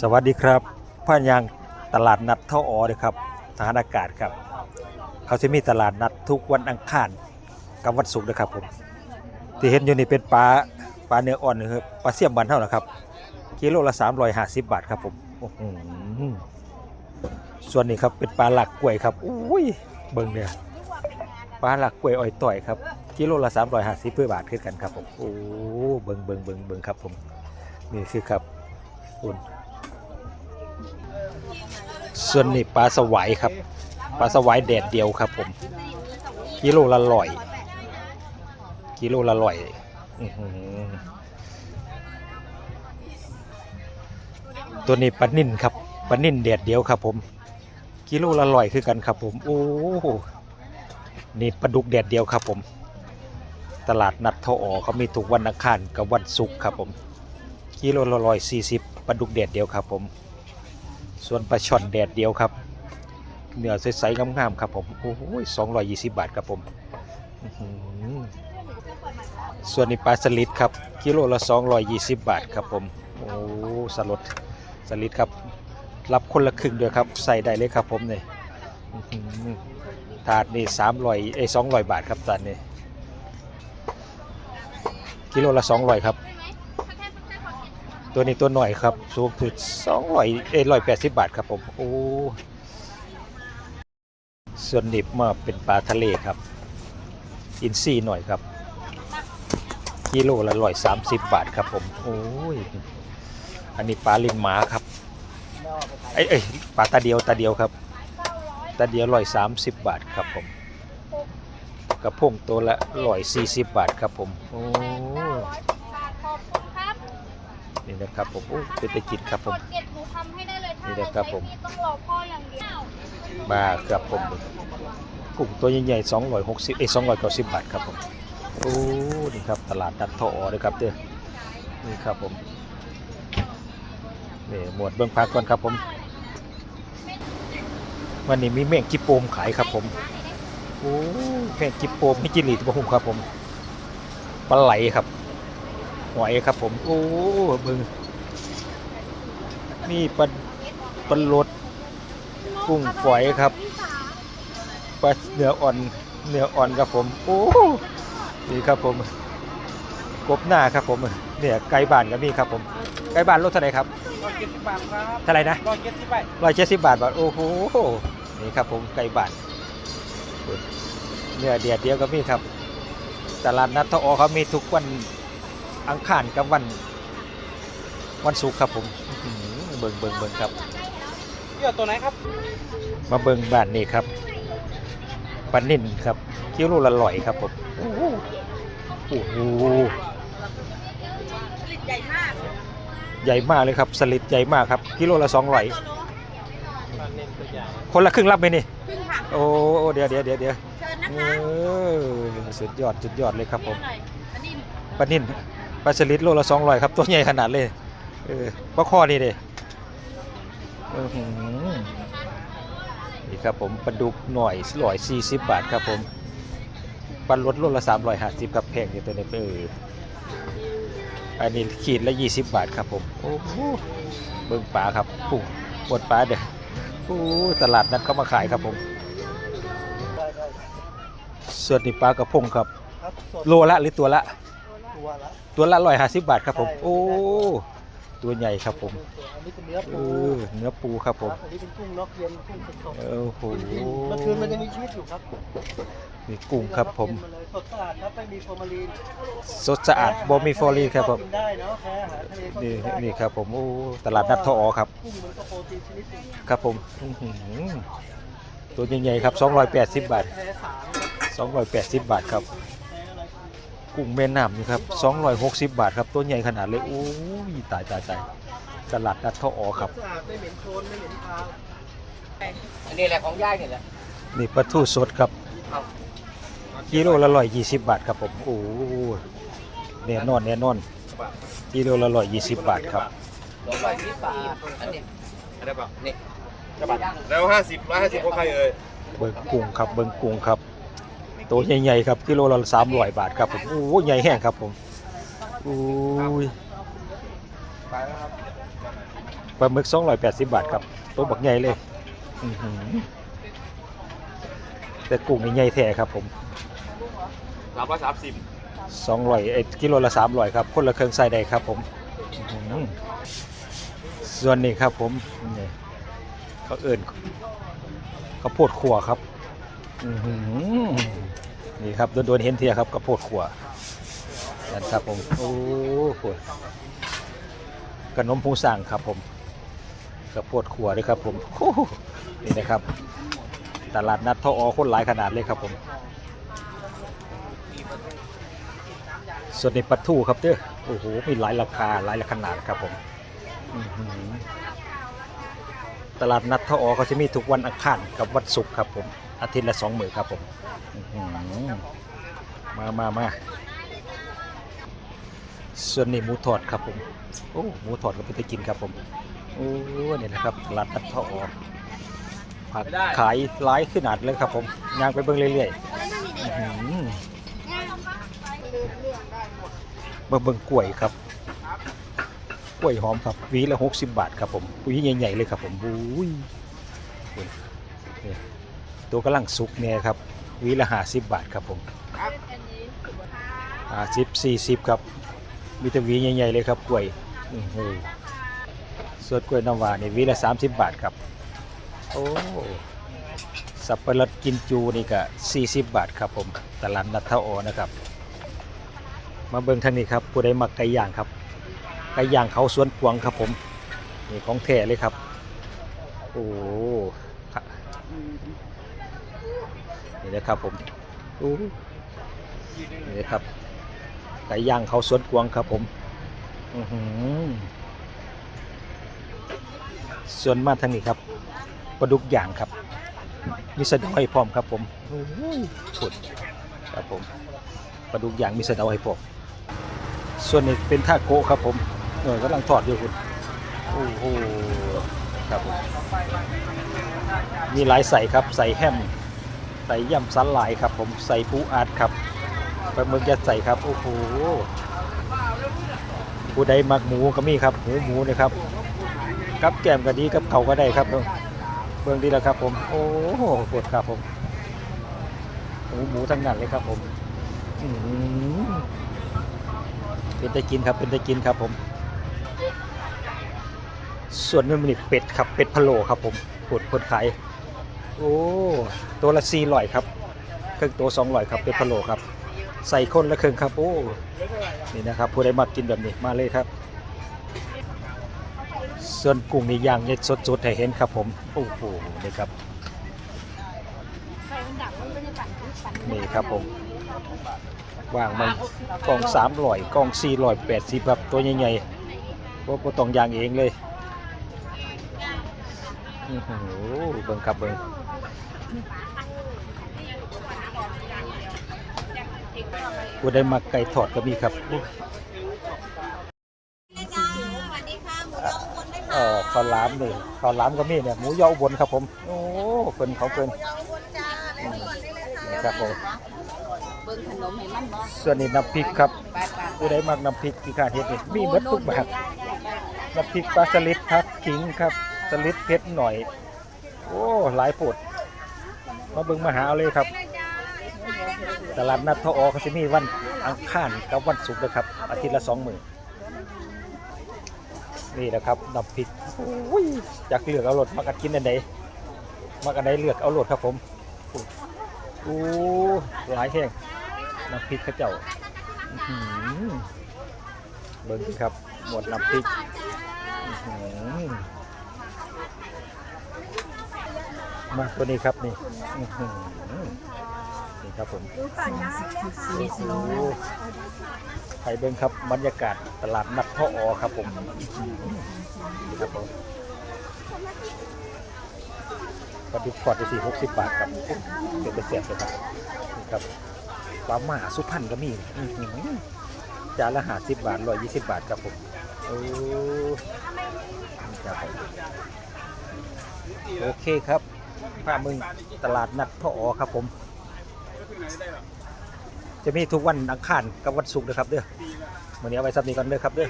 สวัสดีครับพ่อยางตลาดนัดเท่าออเลยครับทหารอากาศครับ เขาจะมีตลาดนัดทุกวันอังคารกับวันศุกร์นะครับผมที่เห็นอยู่นี่เป็นปลาปลาเนื้ออ่อนนะครับปลาเสี่ยมบันเท่านะครับกิโลละ350 บาทครับผมส่วนนี้ครับเป็นปลาหลักกล้วยครับอุ้ยเบิ่งเนี่ยปลาหลักกล้วยอ้อยต่อยครับกิโลละ350เพื่อบาทขึ้นกันครับผมโอ้เบิ่งเบิ่งเบิ่งเบิ่งครับผมนี่คือครับคุณ ส่วนนี้ปลาสวายครับ ปลาสวายแดดเดียวครับ ผม กิโลละร้อย กิโลละร้อยตัวนี้ปลานิ่นครับปลานิ่นแดดเดียวครับ ผม กิโลละร้อยคือกันครับ ผม โอ้นี่ปลาดุกแดดเดียวครับ ผม ตลาดนัดทออเขามีทุกวันอังคารกับวันศุกร์ครับ ผม กิโลละร้อยสี่สิบปลาดุกแดดเดียวครับ ผม ส่วนปลาช่อนแดดเดียวครับ เนื้อใสๆงามๆครับผม โอ้โหสองร้อยยี่สิบบาทครับผม ส่วนนี้ปลาสลิดครับ กิโลละ220บาทครับผม โอ้สลดสลิดครับ รับคนละครึ่งด้วยครับ ใส่ได้เลยครับผมเนี่ยถาดนี่300เอ้ย200บาทครับถาดนี่กิโลละ200ครับ ตัวนี้ตัวหน่อยครับสูงถึง200เอ้ย180บาทครับผมโอ้ส่วนนี้มาเป็นปลาทะเลครับ อินซีหน่อยครับกิโลละร้อยสามสิบบาทครับผมโอ้ยอันนี้ปลาลิงหมาครับเอ้ยเอ้ปลาตาเดียวตาเดียวครับตาเดียวร้อยสามสิบบาทครับผมกระพงตัวละร้อยสี่สิบบาทครับผมโอ้ นี่นะครับผมโอ้เป็นตะกินครับผมกดเก็บหนูทำให้ได้เลยถ้านี่นะครับผมไใช้ต้องรอพ่ออย่างเดียวมาครับผมกุ้งตัวใหญ่ๆสองร้อยหกสิบเอ้ยสองร้อยเก้าสิบบาทครับผมโอ้นี่ครับตลาดนัดทออเลยครับเด้อนี่ครับผมนี่หมวดเบื้องพักก่อนครับผม วันนี้มีแมงจิโปมขายครับผมโอ้แมงจิโปมให้จินหลีตัวผมครับผมปลาไหลครับ หอยครับผม โอ้เบึงนี่ปลาปลาลดกุ้งฝอยครับปลาเนื้ออ่อนเนื้ออ่อนครับผม โอ้นี่ครับผมกบหน้าครับผมเนี่ยไก่บ้านก็มีครับผมไก่บ้านรถเท่าไหร่ครับร้อยเจ็ดสิบบาทครับเท่าไหร่นะร้อยเจ็ดสิบบาทร้อยเจ็ดสิบบาทบาทโอ้โหนี่ครับผมไก่บ้านเนื้อเดียดเดียวก็มีครับ ตลาดนัดทออเขามีทุกวัน อังคารกับวันวันศุกร์ครับผมอื้อหือเบิ่งเบิ่งเบิ่งครับ เกี่ยวตัวไหนครับ มาเบิ่งบ้านนี่ครับปลานิ่นครับกิโลละร้อยครับผมโอ้โหโอ้โหใหญ่มากใหญ่มากเลยครับสลิดใหญ่มากครับกิโลละสองร้อยปลาเน้นตัวใหญ่คนละครึ่งรับไหมนี่ขึ้นค่ะโอ้เดี๋ยวเดี๋ยวเดี๋ยวเดี๋ยวเชิญนะเอคะอสุดยอดสุดยอดเลยครับผมหน่อยอันนี้ปลานิ่น ปลาสลิดโลละสองร้อยครับ ตัวใหญ่ขนาดเลยเออปลาข้อนี่เด้อื้อหือนี่ครับผมปลาดุกหน่อยร้อยสี่สิบบาทครับผมปลาลดโลละสามร้อยห้าสิบครับแพงอยู่ตัวนี้เอออันนี้ขีดละยี่สิบบาทครับผมโอ้โหเบิ่งปลาครับปุ๊บปวดปลาเด้อโอ้ตลาดนัดเขามาขายครับผมส่วนนี้ปลากระพงครับครับสดโลละหรือตัวละ ตัวละตัวละร้อยห้าสิบบาทครับผมใช่โอ้ ตัวใหญ่ครับผม อันนี้เป็นเนื้อเอปูอเนื้อปูครับผมอันนี้เป็นกุ้งนอกเย็นกุ้งสดโอ้โหๆเมื่อคืนมันยังมีชีวิตอยู่ครับนี่กุ้งครับผมเย็นาเลยสดสะอาดครับไม่มีฟอร์มาลีนสดสะอาดบ่มีฟอรีนครับผม กินได้เนาะแพ้อาหารทะเลก็นี่กินได้นี่ครับผม โอ้ ตลาดนัดทออครับ กุ้งมันก็โปรตีนชนิดหนึ่งครับผมอื้อหือตัวใหญ่ๆครับ280 บาทแพ้สารครับ280 บาทครับแพ้อะไร กุ้งแม่น้ำนี่ครับ260 บาทครับ ตัวใหญ่ขนาดเลย โอ้ยตายตายตายตลาดนัดทออครับสะอาดไม่เหม็นโคลนไม่เหม็นคาวอันนี้แหละของย่ายนี่แหละนี่ปลาทูสดครับกิโลละร้อยยี่สิบบาทครับผม โอ้แน่นอนแน่นอนกิโลละร้อยยี่สิบบาทครับสองร้อยยี่สิบบาท อันนี้ได้ปะนี่แล้วห้าสิบร้อยห้าสิบของใครเอ่ยเบิ้งกุ้งครับเบิ้งกุ้งครับ ตัวใหญ่ๆครับกิโลละสามร้อยบาทครับผมโอ้ใหญ่แห้งครับผมโอ้ยไปแล้วครับปปลาหมึก280บาทครับตัวบักใหญ่เลยอื้อหือแต่กุ้งนี่ใหญ่แท้ครับผมสามร้อยสามสิบ200เอ้ยกิโลละ300ครับคนละเครื่องใส่ได้ครับผมอื้อหือส่วนนี้ครับผมนี่เขาเอิ่นข้าวโพดขัวครับ อื้อหือนี่ครับโดนๆเห็นเทียครับข้าวโพดขัวนั่นครับผม โอ้โหขนมผูสั่งครับผมข้าวโพดขัวด้วยครับผมโอ้โหนี่นะครับ ตลาดนัดทออคนหลายขนาดเลยครับผม ส่วนในปลาทูครับเด้อโอ้โหมีหลายราคาหลายขนาดครับผม อื้อหือ ตลาดนัดทออเขาจะมีทุกวันอังคารกับวันศุกร์ครับผม อาทิตย์ละสองมื้อครับผมอื้อหือมามามาส่วนนี้หมูทอดครับผม โอ้หมูทอดก็ไปได้กินครับผม โอ้นี่นะครับตลาดนัดทออผักขายหลายขนาดเลยครับผมย่างไปเบิ่งเรื่อยๆอื้อหือเบิ่งเบิ่งกล้วยครับก ล้วยหอมครับวีละ60บาทครับผมวีใหญ่ๆเลยครับผมอุ้ยตัวกำลังสุกเนี่ยครับวีละ50บาทครับผม50 40ครับมีแต่วีใหญ่ๆเลยครับกล้วยโอ้โหส่วนกล้วยน้ำว้านี่วีละ30บาทครับโอ้สับปะรดกินจูนี่ก็40บาทครับผมตลาดนัดเท่าโอนะครับ มาเบิ่งทางนี้ครับผู้ใดมักไก่ย่างครับ ไก่ย่างเขาสวนกวางครับผมนี่ของแท้เลยครับ โอ้นี่นะครับผมโอ้นี่นะครับไก่ย่างเขาสวนกวางครับผมอื้อหือส่วนมาทางนี้ครับปลาดุกย่างครับมีสะเดาให้พร้อมครับผมโอ้ยสุดครับผมปลาดุกย่างมีสะเดาให้พร้อมส่วนนี้เป็นท่าโกครับผม เออกำลังทอดอยู่คุณโอ้โหครับผมมีหลายใส่ครับใส่แฮมใส่ยำสันหลายครับ ผมใส่ปูอัดครับปลาหมึกยัดใส่ครับโอ้โหผู้ใดมักหมูก็มีครับหมูหมูนะครับกับแกล้มก็ดีกับเขาก็ได้ครับเบิ่งเบิ่งดีแล้วครับ ผม โอ้โหปวดครับผมหมูหมูทั้งนั้นเลยครับผมอืมเป็นได้กินครับเป็นได้กินครับผม ส่วนนี้มันนี่เป็ดครับเป็ดพะโล้ครับผมปวดปวดขายโอ้ตัวละสี่ร้อยครับเครื่องตัวสองร้อยครับเป็ดพะโล้ครับ ใส่คนละเครึ่งครับโอ้นี่นะครับผู้ใดมากินแบบนี้มาเลยครับ ส่วนกุ้งนี่ย่างเนี่ยสดๆให้เห็นครับผมโอ้โหนี่ครับนี่ครับผมว่างมันกล่องสามร้อยกล่องสี่ร้อยแปดสิบครับตัวใหญ่ๆพวกต้องย่างเองเลย อื้อหือเบิ่งครับเบิ่งผู้ได้มาไก่ทอดก็มีครับอุ๊ยเออข้าวหลามนี่ข้าวหลามก็มีเนี่ยหมูยออุบนครับผม โอ้เพิ่นเขาเพิ่นอืมนี่ครับผมเบิ้งขนมให้มันบ่ส่วนนี้น้ำพริกครับไปปั่นผู้ใดมักน้ำพริกที่ข้าเฮ็ดนี่มีหมดทุกแบบน้ำพริกปลาสลิดครับขิงครับ สลิดเผ็ดหน่อย โอ้หลายโปดมาเบิ่งมาหาเอาเลยครับ ตลาดนัดทออเขาจะมีวันอังคารกับวันศุกร์นะครับ อาทิตย์ละสองหมื้อนี่แหละครับน้ำพริกอยากเลือกเอารสมากันกินอันใดมากันใดเลือกเอารสครับผมโอ้หลายแห้งน้ำพริกข้าเจ้าเบิ้งครับหมดน้ำพริกอื้อหือ มาตัวนี้ครับนี่อื้อหือนี่ครับผมโอ้โหไปเบิ้งครับบรรยากาศตลาดนัดพ่ออครับผมนี่ครับผมปลาดุกทอดไปสี่หกสิบบาทครับเป็นเสียบเลยครับนี่ครับปลาหมาสุพรรณก็มีอื้อหือจานละห้าสิบบาทร้อยยี่สิบบาทครับผมโอ้นี่ครับผม โอเคครับ พามึงตลาดนัดพ่ออครับผม จะมีทุกวันอังคารกับวันศุกร์นะครับเด้อวันนี้เอาไว้สับนี้ก่อนเด้อครับเด้อ